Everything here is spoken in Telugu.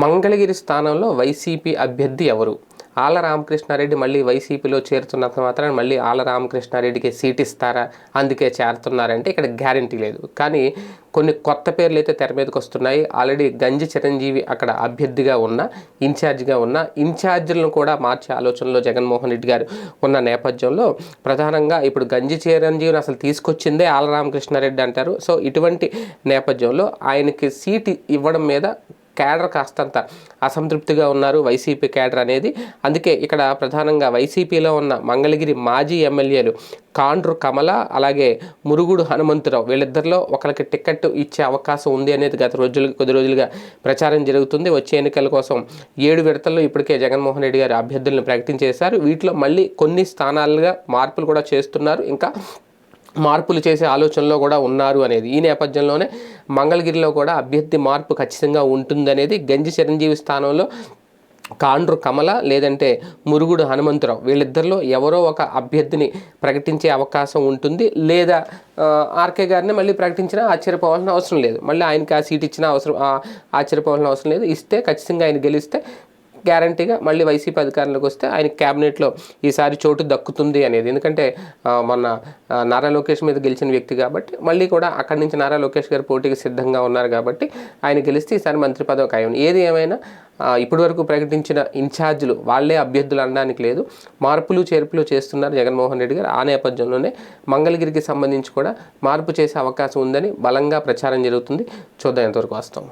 మంగళగిరి స్థానంలో వైసీపీ అభ్యర్థి ఎవరు? ఆల రామకృష్ణారెడ్డి మళ్ళీ వైసీపీలో చేరుతున్నంత మాత్రాన మళ్ళీ ఆల రామకృష్ణారెడ్డికి సీట్ ఇస్తారా అందుకే చేరుతున్నారంటే ఇక్కడ గ్యారంటీ లేదు. కానీ కొన్ని కొత్త పేర్లు అయితే తెర మీదకి వస్తున్నాయి. ఆల్రెడీ గంజి చిరంజీవి అక్కడ అభ్యర్థిగా ఉన్న ఇన్ఛార్జిగా ఉన్న ఇన్ఛార్జీలను కూడా మార్చే ఆలోచనలో జగన్మోహన్ రెడ్డి గారు ఉన్న నేపథ్యంలో ప్రధానంగా ఇప్పుడు గంజి చిరంజీవిని అసలు తీసుకొచ్చిందే ఆల రామకృష్ణారెడ్డి అంటారు. సో ఇటువంటి నేపథ్యంలో ఆయనకి సీట్ ఇవ్వడం మీద క్యాడర్ కాస్తంత అసంతృప్తిగా ఉన్నారు వైసీపీ క్యాడర్ అనేది. అందుకే ఇక్కడ ప్రధానంగా వైసీపీలో ఉన్న మంగళగిరి మాజీ ఎమ్మెల్యేలు కాండ్రు కమల అలాగే మురుగుడు హనుమంతరావు వీళ్ళిద్దరిలో ఒకరికి టికెట్ ఇచ్చే అవకాశం ఉంది అనేది గత రోజులు కొద్ది రోజులుగా ప్రచారం జరుగుతుంది. వచ్చే ఎన్నికల కోసం ఏడు విడతల్లో ఇప్పటికే జగన్మోహన్ రెడ్డి గారు అభ్యర్థులను ప్రకటించేశారు. వీటిలో మళ్ళీ కొన్ని స్థానాలుగా మార్పులు కూడా చేస్తున్నారు. ఇంకా మార్పులు చేసే ఆలోచనలో కూడా ఉన్నారు అనేది. ఈ నేపథ్యంలోనే మంగళగిరిలో కూడా అభ్యర్థి మార్పు ఖచ్చితంగా ఉంటుందనేది గంజి చిరంజీవి స్థానంలో కాండ్రు కమల లేదంటే మురుగుడు హనుమంతరావు. వీళ్ళిద్దరిలో ఎవరో ఒక అభ్యర్థిని ప్రకటించే అవకాశం ఉంటుంది. లేదా ఆర్కే గారిని మళ్ళీ ప్రకటించినా ఆశ్చర్యపోవాల్సిన అవసరం లేదు. మళ్ళీ ఆయనకి ఆ సీట్ ఇచ్చినా అవసరం ఆశ్చర్యపోవాల్సిన అవసరం లేదు. ఇస్తే ఖచ్చితంగా ఆయన గెలిస్తే గ్యారంటీగా మళ్ళీ వైసీపీ అధికారంలోకి వస్తే ఆయన క్యాబినెట్లో ఈసారి చోటు దక్కుతుంది అనేది. ఎందుకంటే మొన్న నారా లోకేష్ మీద గెలిచిన వ్యక్తి కాబట్టి మళ్ళీ కూడా అక్కడి నుంచి నారా లోకేష్ గారు పోటీకి సిద్ధంగా ఉన్నారు కాబట్టి ఆయన గెలిస్తే ఈసారి మంత్రి పదవి ఖాయం. ఏది ఏమైనా ఇప్పటివరకు ప్రకటించిన ఇన్ఛార్జీలు వాళ్ళే అభ్యర్థులు అనడానికి లేదు. మార్పులు చేర్పులు చేస్తున్నారు జగన్మోహన్ రెడ్డి గారు. ఆ నేపథ్యంలోనే మంగళగిరికి సంబంధించి కూడా మార్పు చేసే అవకాశం ఉందని బలంగా ప్రచారం జరుగుతుంది. చూద్దాం ఎంతవరకు వాస్తవం.